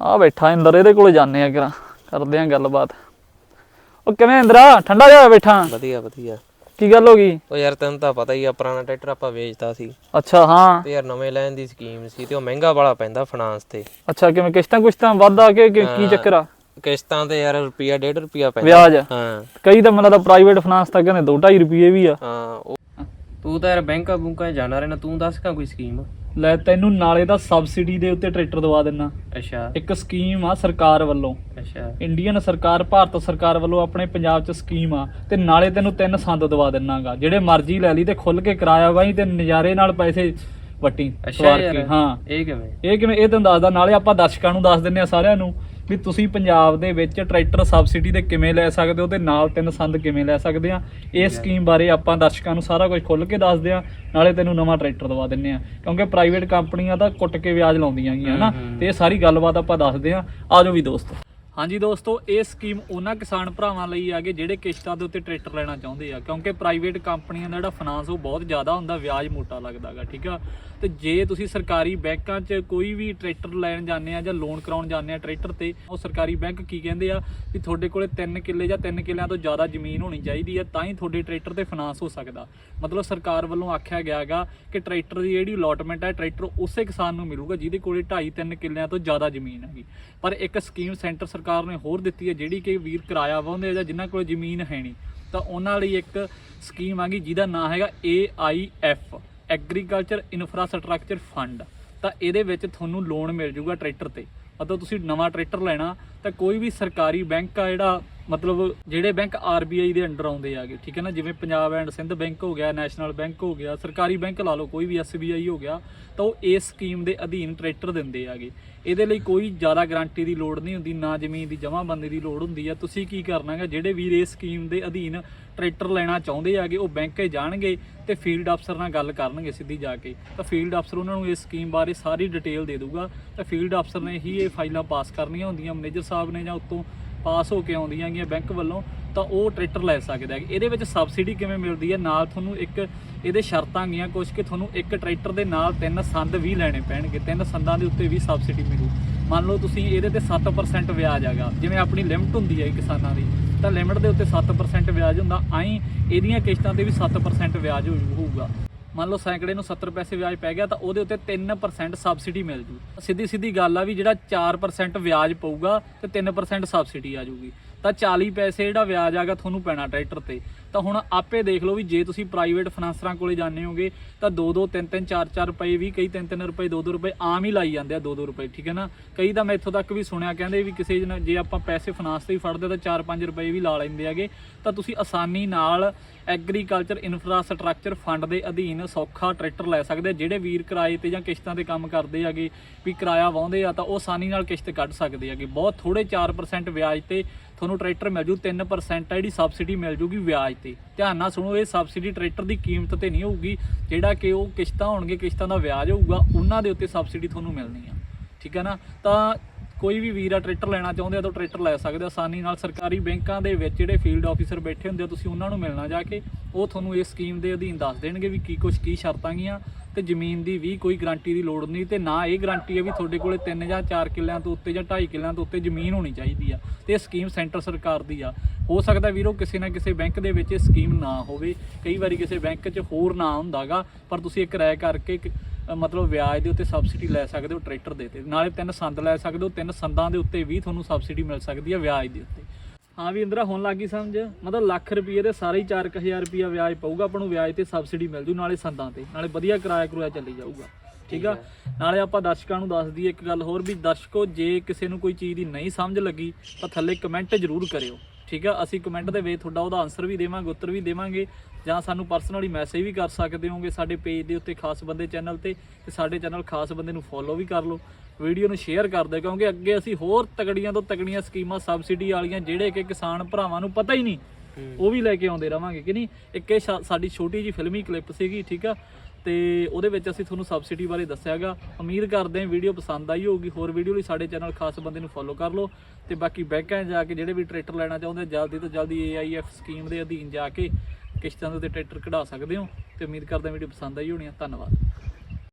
ਆ ਬੈਠਾ ਇੰਦਰ ਇਹਦੇ ਕੋਲ ਜਾਂਦੇ ਆ ਕਿਰਾ ਕਰਦੇ ਆ ਗੱਲਬਾਤ। ਉਹ ਕਿਵੇਂ ਇੰਦਰਾ? ਠੰਡਾ ਜਿਹਾ ਬੈਠਾ? ਵਧੀਆ ਵਧੀਆ। ਕੀ ਗੱਲ ਹੋ ਗਈ? ਉਹ ਯਾਰ ਤੈਨੂੰ ਤਾਂ ਪਤਾ ਹੀ ਆ ਪੁਰਾਣਾ ਟਰੈਕਟਰ ਆਪਾਂ ਵੇਚਤਾ ਸੀ। ਅੱਛਾ ਹਾਂ। ਤੇ ਯਾਰ ਨਵੇਂ ਲੈਣ ਦੀ ਸਕੀਮ ਸੀ ਤੇ ਉਹ ਮਹਿੰਗਾ ਵਾਲਾ ਪੈਂਦਾ ਫਾਈਨਾਂਸ ਤੇ। ਅੱਛਾ ਕਿਵੇਂ ਕਿਸ਼ਤਾਂ ਕੁਸ਼ਤਾਂ ਵੱਧ ਕੇ ਕਿ ਕੀ ਚੱਕਰ ਆ? ਕਿਸ਼ਤਾਂ ਤੇ ਯਾਰ ਰੁਪਿਆ 1.5 ਰੁਪਿਆ ਪੈਂਦਾ। ਵਿਆਜ? ਹਾਂ। ਕਈ ਤਾਂ ਮੈਨੂੰ ਲੱਗਦਾ ਪ੍ਰਾਈਵੇਟ ਫਾਈਨਾਂਸ ਤਾਂ ਕਹਿੰਦੇ 2.5 ਰੁਪਏ ਵੀ ਆ। ਹਾਂ ਉਹ ਤੂੰ ਤਾਂ ਯਾਰ ਬੈਂਕਾਂ ਬੁੰਕਾਂ 'ਚ ਜਾਣਾ ਰਹਿਣਾ ਤੂੰ ਦੱਸ ਕਾ ਕੋਈ ਸਕੀਮ? ਲੈ ਤੈਨੂੰ ਨਾਲੇ ਦਾ ਸਬਸਿਡੀ ਦੇ ਉੱਤੇ ਟਰੈਕਟਰ ਦਵਾ ਦਿੰਨਾ। ਅੱਛਾ। ਇੱਕ ਸਕੀਮ ਆ ਸਰਕਾਰ ਵੱਲੋਂ। ਅੱਛਾ। ਇੰਡੀਅਨ ਸਰਕਾਰ ਭਾਰਤ ਸਰਕਾਰ ਵੱਲੋਂ ਆਪਣੇ ਪੰਜਾਬ 'ਚ ਸਕੀਮ ਆ ਤੇ ਨਾਲੇ ਤੈਨੂੰ ਤਿੰਨ ਸੰਦ ਦਵਾ ਦਿੰਨਾਗਾ। ਜਿਹੜੇ ਮਰਜ਼ੀ ਲੈ ਲਈ ਤੇ ਖੁੱਲ ਕੇ ਕਿਰਾਇਆ ਵਾਈ ਤੇ ਨਜ਼ਾਰੇ ਨਾਲ ਪੈਸੇ ਵਟੀ ਅੱਛਾ ਹਾਂ। ਇਹ ਕਿਵੇਂ? ਇਹ ਕਿਵੇਂ? ਇਹ ਤੈਨੂੰ ਦੱਸਦਾ ਨਾਲੇ ਆਪਾਂ ਦਰਸ਼ਕਾਂ ਨੂੰ ਦੱਸ ਦਿੰਨੇ ਆ ਸਾਰਿਆਂ ਨੂੰ। ਵੀ ਤੁਸੀਂ ਪੰਜਾਬ ਦੇ ਵਿੱਚ ਟਰੈਕਟਰ ਸਬਸਿਡੀ ਤੇ ਕਿਵੇਂ ਲੈ ਸਕਦੇ ਹੋ ਤੇ ਨਾਲ ਤਿੰਨ ਸੰਦ ਕਿਵੇਂ ਲੈ ਸਕਦੇ ਆ? ਇਹ ਸਕੀਮ ਬਾਰੇ ਆਪਾਂ ਦਰਸ਼ਕਾਂ ਨੂੰ ਸਾਰਾ ਕੁਝ ਖੁੱਲ ਕੇ ਦੱਸਦੇ ਆ ਨਾਲੇ ਤੈਨੂੰ ਨਵਾਂ ਟਰੈਕਟਰ ਦਵਾ ਦਿੰਨੇ ਆ। ਕਿਉਂਕਿ ਪ੍ਰਾਈਵੇਟ ਕੰਪਨੀਆਂ ਤਾਂ ਕੁੱਟ ਕੇ ਵਿਆਜ ਲਾਉਂਦੀਆਂ ਗੀਆਂ ਨਾ ਹਮ, ਹਮ। ਤੇ ਇਹ ਸਾਰੀ ਗੱਲਬਾਤ ਆਪਾਂ ਦੱਸਦੇ ਆ। ਆਜੋ ਵੀ ਦੋਸਤੋ। ਹਾਂਜੀ ਦੋਸਤੋ, ਇਹ ਸਕੀਮ ਉਹਨਾਂ ਕਿਸਾਨ ਭਰਾਵਾਂ ਲਈ ਆ ਕਿ ਜਿਹੜੇ ਕਿਸ਼ਤਾਂ ਦੇ ਉੱਤੇ ਟਰੈਕਟਰ ਲੈਣਾ ਚਾਹੁੰਦੇ ਆ, ਕਿਉਂਕਿ ਪ੍ਰਾਈਵੇਟ ਕੰਪਨੀਆਂ ਦਾ ਜਿਹੜਾ ਫਾਈਨਾਂਸ ਉਹ ਬਹੁਤ ਜ਼ਿਆਦਾ ਹੁੰਦਾ, ਵਿਆਜ ਮੋਟਾ ਲੱਗਦਾਗਾ, ਠੀਕ ਆ? ਤੇ ਜੇ ਤੁਸੀਂ ਸਰਕਾਰੀ ਬੈਂਕਾਂ 'ਚ ਕੋਈ ਵੀ ਟਰੈਕਟਰ ਲੈਣ ਜਾਂਦੇ ਆ ਜਾਂ ਲੋਨ ਕਰਾਉਣ ਜਾਂਦੇ ਆ ਟਰੈਕਟਰ ਤੇ, ਉਹ ਸਰਕਾਰੀ ਬੈਂਕ ਕੀ ਕਹਿੰਦੇ ਆ ਵੀ ਤੁਹਾਡੇ ਕੋਲੇ 3 ਕਿੱਲੇ ਜਾਂ 3 ਕਿੱਲਿਆਂ ਤੋਂ ਜ਼ਿਆਦਾ ਜ਼ਮੀਨ ਹੋਣੀ ਚਾਹੀਦੀ ਹੈ ਤਾਂ ਹੀ ਤੁਹਾਡੇ ਟਰੈਕਟਰ ਤੇ ਫਾਈਨਾਂਸ ਹੋ ਸਕਦਾ। ਮਤਲਬ ਸਰਕਾਰ ਵੱਲੋਂ ਆਖਿਆ ਗਿਆ ਹੈਗਾ ਕਿ ਟਰੈਕਟਰ ਦੀ ਜਿਹੜੀ ਅਲੋਟਮੈਂਟ ਹੈ ਟਰੈਕਟਰ ਉਸੇ ਕਿਸਾਨ ਨੂੰ ਮਿਲੂਗਾ ਜਿਹਦੇ ਕੋਲੇ 2.5 3 ਕਿੱਲਿਆਂ ਤੋਂ ਜ਼ਿਆਦਾ ਜ਼ਮੀਨ ਹੈਗੀ। ਪਰ ਇੱਕ ਸਕੀਮ ਸੈਂਟਰ ਸਰਕਾਰ ਸਰਕਾਰ ਨੇ ਹੋਰ ਦਿੱਤੀ ਹੈ, ਜਿਹੜੀ ਕਿ ਵੀਰ ਕਿਰਾਇਆ ਵਾਹੁੰਦੇ ਆ ਜਾਂ ਜਿਨ੍ਹਾਂ ਕੋਲ ਜ਼ਮੀਨ ਹੈ ਨਹੀਂ। ਤਾਂ ਉਹਨਾਂ ਲਈ ਇੱਕ ਸਕੀਮ ਆ ਗਈ, ਜਿਹਦਾ ਨਾਮ ਹੈਗਾ AIF ਐਗਰੀਕਲਚਰ ਇਨਫਰਾਸਟ੍ਰਕਚਰ ਫੰਡ ਤਾਂ ਇਹਦੇ ਵਿੱਚ ਤੁਹਾਨੂੰ ਲੋਨ ਮਿਲ ਜਾਊਗਾ ਟਰੈਕਟਰ ਤੇ। ਮਤਲਬ ਤੁਸੀਂ ਨਵਾਂ ਟਰੈਕਟਰ ਲੈਣਾ ਤਾਂ ਕੋਈ ਵੀ ਸਰਕਾਰੀ ਬੈਂਕ ਆ ਜਿਹੜਾ, ਮਤਲਬ ਜਿਹੜੇ ਬੈਂਕ RBI ਦੇ ਅੰਡਰ ਆਉਂਦੇ ਆਗੇ ਠੀਕ ਹੈ ਨਾ? ਜਿਵੇਂ ਪੰਜਾਬ ਐਂਡ ਸਿੰਧ ਬੈਂਕ ਹੋ ਗਿਆ, ਨੈਸ਼ਨਲ ਬੈਂਕ ਹੋ ਗਿਆ, ਸਰਕਾਰੀ ਬੈਂਕ ਲਾ ਲਓ, ਕੋਈ ਵੀ SBI ਹੋ ਗਿਆ, ਤਾਂ ਉਹ ਇਸ ਸਕੀਮ ਦੇ ਅਧੀਨ ਟਰੈਕਟਰ ਦਿੰਦੇ ਆਗੇ ਇਹਦੇ ਲਈ ਕੋਈ ਜ਼ਿਆਦਾ ਗਾਰੰਟੀ ਦੀ ਲੋੜ ਨਹੀਂ ਹੁੰਦੀ, ਨਾ ਜ਼ਮੀਨ ਦੀ ਜਮ੍ਹਾਂਬੰਦੀ ਦੀ ਲੋੜ ਹੁੰਦੀ ਆ। ਤੁਸੀਂ ਕੀ ਕਰਨਾ ਹੈਗਾ ਜਿਹੜੇ ਵੀਰ ਇਸ ਸਕੀਮ ਦੇ ਅਧੀਨ ਟਰੈਕਟਰ ਲੈਣਾ ਚਾਹੁੰਦੇ ਆਗੇ ਉਹ ਬੈਂਕ ਜਾਣਗੇ ਤੇ ਫੀਲਡ ਅਫਸਰ ਨਾਲ ਗੱਲ ਕਰਨਗੇ ਸਿੱਧੀ ਜਾ ਕੇ। ਤਾਂ ਫੀਲਡ ਅਫਸਰ ਉਹਨਾਂ ਨੂੰ ਇਸ ਸਕੀਮ ਬਾਰੇ ਸਾਰੀ ਡਿਟੇਲ ਦੇ ਦੂਗਾ ਤਾਂ ਫੀਲਡ ਅਫਸਰ ਨੇ ਹੀ ਇਹ ਫਾਈਲਾਂ ਪਾਸ ਕਰਨੀਆਂ ਹੁੰਦੀਆਂ, ਮੈਨੇਜਰ ਸਾਹਿਬ ਨੇ ਜਾਂ ਉੱਤੋਂ ਪਾਸ ਹੋ ਕੇ ਆਉਂਦੀਆਂ ਗੀਆਂ ਬੈਂਕ ਵੱਲੋਂ, ਤਾਂ ਉਹ ਟਰੈਕਟਰ ਲੈ ਸਕਦਾ ਹੈ ਇਹਦੇ ਵਿੱਚ ਸਬਸਿਡੀ ਕਿਵੇਂ ਮਿਲਦੀ ਹੈ? ਨਾਲ ਤੁਹਾਨੂੰ ਇੱਕ ਇਹਦੇ ਸ਼ਰਤਾਂ ਗਈਆਂ ਕੁਝ ਕਿ ਤੁਹਾਨੂੰ ਇੱਕ ਟਰੈਕਟਰ ਦੇ ਨਾਲ ਤਿੰਨ ਸੰਦ ਵੀ ਲੈਣੇ ਪੈਣਗੇ। ਤਿੰਨ ਸੰਦਾਂ ਦੇ ਉੱਤੇ ਵੀ ਸਬਸਿਡੀ ਮਿਲੂ। ਮੰਨ ਲਓ ਤੁਸੀਂ ਇਹਦੇ ਤੇ 7% ਵਿਆਜ ਹੈਗਾ। ਜਿਵੇਂ ਆਪਣੀ ਲਿਮਟ ਹੁੰਦੀ ਹੈ ਕਿਸਾਨਾਂ ਦੀ, ਤਾਂ ਲਿਮਟ ਦੇ ਉੱਤੇ 7% ਵਿਆਜ ਹੁੰਦਾ। ਆਈ ਇਹਦੀਆਂ ਕਿਸ਼ਤਾਂ ਤੇ ਵੀ 7% ਵਿਆਜ ਹੋਊਗਾ। ਮੰਨ ਲਓ ਸੈਂਕੜੇ ਨੂੰ 70 ਪੈਸੇ ਵਿਆਜ ਪੈ ਗਿਆ ਤਾਂ ਉਹਦੇ ਉੱਤੇ 3% ਸਬਸਿਡੀ ਮਿਲ ਜੂ। ਸਿੱਧੀ ਸਿੱਧੀ ਗੱਲ ਆ ਵੀ ਜਿਹੜਾ 4% ਵਿਆਜ ਪਊਗਾ ਤੇ 3% ਸਬਸਿਡੀ ਆ ਜੂਗੀ। ਤਾਂ 40 ਪੈਸੇ ਜਿਹੜਾ ਵਿਆਜ ਆਗਾ ਤੁਹਾਨੂੰ ਪੈਣਾ ਟਰੈਕਟਰ ਤੇ। ਤਾਂ ਹੁਣ ਆਪੇ ਦੇਖ ਲਓ ਵੀ ਜੇ ਤੁਸੀਂ ਪ੍ਰਾਈਵੇਟ ਫਾਈਨਾਂਸਰਾਂ ਕੋਲੇ ਜਾਂਦੇ ਹੋਗੇ, ਤਾਂ 2 2 3 3 4 4 ਰੁਪਏ ਵੀ, ਕਈ 3 3 ਰੁਪਏ 2 2 ਰੁਪਏ ਆਮ ਹੀ ਲਾਈ ਜਾਂਦੇ ਆ 2 2 ਰੁਪਏ, ਠੀਕ ਹੈ ਨਾ ਕਈ ਤਾਂ ਮੈਂ ਇੱਥੋਂ ਤੱਕ ਵੀ ਸੁਣਿਆ ਕਹਿੰਦੇ ਵੀ ਕਿਸੇ ਜਨ ਜੇ ਆਪਾਂ ਪੈਸੇ ਫਾਈਨਾਂਸ ਤੇ ਹੀ ਫੜਦੇ ਤਾਂ 4 5 ਰੁਪਏ ਵੀ ਲਾ ਲੈਂਦੇ ਆਗੇ ਤਾਂ ਤੁਸੀਂ ਆਸਾਨੀ ਨਾਲ ਐਗਰੀਕਲਚਰ ਇਨਫਰਾਸਟ੍ਰਕਚਰ ਫੰਡ ਦੇ ਅਧੀਨ ਸੌਖਾ ਟਰੈਕਟਰ ਲੈ ਸਕਦੇ ਆ। ਜਿਹੜੇ ਵੀਰ ਕਿਰਾਏ ਤੇ ਜਾਂ ਕਿਸ਼ਤਾਂ ਤੇ ਕੰਮ ਕਰਦੇ ਆਗੇ ਵੀ ਕਿਰਾਇਆ ਵਾਹੁੰਦੇ ਆ, ਤਾਂ ਉਹ ਆਸਾਨੀ ਨਾਲ ਕਿਸ਼ਤ ਕੱਢ ਸਕਦੇ ਆਗੇ ਬਹੁਤ ਥੋੜੇ 4% ਵਿਆਜ ਤੇ ਤੁਹਾਨੂੰ ਟਰੈਕਟਰ ਮਿਲ ਜੂ 3% ਆ ਜਿਹੜੀ ਸਬਸਿਡੀ ਮਿਲ ਜੂਗੀ ਵਿਆਜ ਤੇ ਧਿਆਨ ਨਾਲ ਸੁਣੋ, ਇਹ ਸਬਸਿਡੀ ਟਰੈਕਟਰ ਦੀ ਕੀਮਤ ਤੇ ਨਹੀਂ ਹੋਊਗੀ। ਜਿਹੜਾ ਕਿ ਉਹ ਕਿਸ਼ਤਾਂ ਹੋਣਗੇ, ਕਿਸ਼ਤਾਂ ਦਾ ਵਿਆਜ ਹੋਊਗਾ, ਉਹਨਾਂ ਦੇ ਉੱਤੇ ਸਬਸਿਡੀ ਤੁਹਾਨੂੰ ਮਿਲਣੀ ਆ। ਠੀਕ ਹੈ ਨਾ? ਤਾਂ ਕੋਈ ਵੀ ਵੀਰ ਆ ਟਰੈਕਟਰ ਲੈਣਾ ਚਾਹੁੰਦੇ ਆ ਤਾਂ ਟਰੈਕਟਰ ਲੈ ਸਕਦੇ ਆ। ਆਸਾਨੀ ਨਾਲ ਸਰਕਾਰੀ ਬੈਂਕਾਂ ਦੇ ਵਿੱਚ ਜਿਹੜੇ ਫੀਲਡ ਆਫੀਸਰ ਬੈਠੇ ਹੁੰਦੇ ਆ, ਤੁਸੀਂ ਉਹਨਾਂ ਨੂੰ ਮਿਲਣਾ ਜਾ ਕੇ। ਉਹ ਤੁਹਾਨੂੰ ਇਸ ਸਕੀਮ ਦੇ ਅਧੀਨ ਦੱਸ ਦੇਣਗੇ ਵੀ ਕੀ ਕੁਝ ਕੀ ਸ਼ਰਤਾਂ ਗੀਆਂ। ਤੇ ਜ਼ਮੀਨ ਦੀ ਵੀ ਕੋਈ ਗਾਰੰਟੀ ਦੀ ਲੋੜ ਨਹੀਂ ਤੇ ਨਾ ਇਹ ਗਾਰੰਟੀ ਹੈ ਵੀ ਤੁਹਾਡੇ ਕੋਲੇ 3 ਜਾਂ 4 ਕਿੱਲਿਆਂ ਤੋਂ ਉੱਤੇ ਜਾਂ 2.5 ਕਿੱਲਿਆਂ ਤੋਂ ਉੱਤੇ ਜ਼ਮੀਨ ਹੋਣੀ ਚਾਹੀਦੀ ਆ ਤੇ ਇਹ ਸਕੀਮ ਸੈਂਟਰ ਸਰਕਾਰ ਦੀ ਆ। ਹੋ ਸਕਦਾ ਵੀਰੋ ਕਿਸੇ ਨਾ ਕਿਸੇ ਬੈਂਕ ਦੇ ਵਿੱਚ ਇਹ ਸਕੀਮ ਨਾ ਹੋਵੇ। ਕਈ ਵਾਰੀ ਕਿਸੇ ਬੈਂਕ 'ਚ ਹੋਰ ਨਾ ਹੁੰਦਾਗਾ, ਪਰ ਤੁਸੀਂ ਇੱਕ ਰਾਏ ਕਰਕੇ ਇੱਕ ਮਤਲਬ ਵਿਆਜ ਦੇ ਉੱਤੇ ਸਬਸਿਡੀ ਲੈ ਸਕਦੇ ਹੋ, ਟਰੈਕਟਰ ਦੇ ਤੇ ਨਾਲੇ ਤਿੰਨ ਸੰਦ ਲੈ ਸਕਦੇ ਹੋ, ਤਿੰਨ ਸੰਦਾਂ ਦੇ ਉੱਤੇ ਵੀ ਤੁਹਾਨੂੰ ਸਬਸਿਡੀ ਮਿਲ ਸਕਦੀ ਹੈ ਵਿਆਜ ਦੇ ਉੱਤੇ। ਹਾਂ ਵੀ ਇੰਦਰਾ, ਹੁਣ ਲੱਗੀ ਸਮਝ। ਮਤਲਬ ਲੱਖ ਰੁਪਏ ਦੇ ਸਾਰੇ ਹੀ 4000 ਰੁਪਏ ਵਿਆਜ ਪਊਗਾ, ਆਪਾਂ ਨੂੰ ਵਿਆਜ ਤੇ ਸਬਸਿਡੀ ਮਿਲ ਜੂ ਨਾਲੇ ਸੰਦਾਂ ਤੇ, ਨਾਲੇ ਵਧੀਆ ਕਿਰਾਇਆ ਕਰੂਆ ਚੱਲੀ ਜਾਊਗਾ। ਠੀਕ ਆ? ਨਾਲੇ ਆਪਾਂ ਦਰਸ਼ਕਾਂ ਨੂੰ ਦੱਸ ਦਈਏ ਇੱਕ ਗੱਲ ਹੋਰ ਵੀ, ਦਰਸ਼ਕੋ, ਜੇ ਕਿਸੇ ਨੂੰ ਕੋਈ ਚੀਜ਼ ਦੀ ਨਹੀਂ ਸਮਝ ਲੱਗੀ, ਤਾਂ ਥੱਲੇ ਕਮੈਂਟ ਜ਼ਰੂਰ ਕਰਿਓ। ਠੀਕ ਆ, ਅਸੀਂ ਕਮੈਂਟ ਦੇ ਵਿੱਚ ਤੁਹਾਡਾ ਉਹਦਾ ਆਨਸਰ ਵੀ ਦੇਵਾਂਗੇ, ਉੱਤਰ ਵੀ ਦੇਵਾਂਗੇ, ਜਾਂ ਸਾਨੂੰ ਪਰਸਨਲੀ ਮੈਸੇਜ ਵੀ ਕਰ ਸਕਦੇ ਹੋਗੇ ਸਾਡੇ ਪੇਜ ਦੇ ਉੱਤੇ ਖਾਸ ਬੰਦੇ ਚੈਨਲ ਤੇ ਤੇ ਸਾਡੇ ਚੈਨਲ ਖਾਸ ਬੰਦੇ ਨੂੰ ਫੋਲੋ ਵੀ ਕਰ ਲਓ ਵੀਡੀਓ ਨੂੰ ਸ਼ੇਅਰ ਕਰ ਦਿਓ, ਕਿਉਂਕਿ ਅੱਗੇ ਅਸੀਂ ਹੋਰ ਤਕੜੀਆਂ ਤੋਂ ਤਕੜੀਆਂ ਸਕੀਮਾਂ ਸਬਸਿਡੀ ਵਾਲੀਆਂ ਜਿਹੜੇ ਕਿ ਕਿਸਾਨ ਭਰਾਵਾਂ ਨੂੰ ਪਤਾ ਹੀ ਨਹੀਂ, ਉਹ ਵੀ ਲੈ ਕੇ ਆਉਂਦੇ ਰਵਾਂਗੇ, ਕਿ ਨਹੀਂ? ਇੱਕ ਇਹ ਸ਼ਾ- ਸਾਡੀ ਛੋਟੀ ਜੀ ਫਿਲਮੀ ਕਲਿੱਪ ਸੀਗੀ, ਠੀਕ ਆ ਤੇ ਉਹਦੇ ਵਿੱਚ ਅਸੀਂ ਤੁਹਾਨੂੰ ਸਬਸਿਡੀ ਬਾਰੇ ਦੱਸਿਆਗਾ। ਉਮੀਦ ਕਰਦੇ ਹਾਂ ਵੀਡੀਓ ਪਸੰਦ ਆਈ ਹੋਊਗੀ। ਹੋਰ ਵੀਡੀਓ ਲਈ ਸਾਡੇ ਚੈਨਲ ਖਾਸ ਬੰਦੇ ਨੂੰ ਫੋਲੋ ਕਰ ਲਓ ਤੇ ਬਾਕੀ ਬੈਂਕਾਂ 'ਚ ਜਾ ਕੇ ਜਿਹੜੇ ਵੀ ਟਰੈਕਟਰ ਲੈਣਾ ਚਾਹੁੰਦੇ ਜਲਦੀ ਤੋਂ ਜਲਦੀ AIF ਸਕੀਮ ਦੇ ਅਧੀਨ ਜਾ ਕੇ ਕਿਸ਼ਤਾਂ ਦੇ ਉੱਤੇ ਟਰੈਕਟਰ ਕਢਾ ਸਕਦੇ ਹੋ ਤੇ ਉਮੀਦ ਕਰਦੇ ਹਾਂ ਵੀਡੀਓ ਪਸੰਦ ਆਈ ਹੋਣੀ ਆ। ਧੰਨਵਾਦ।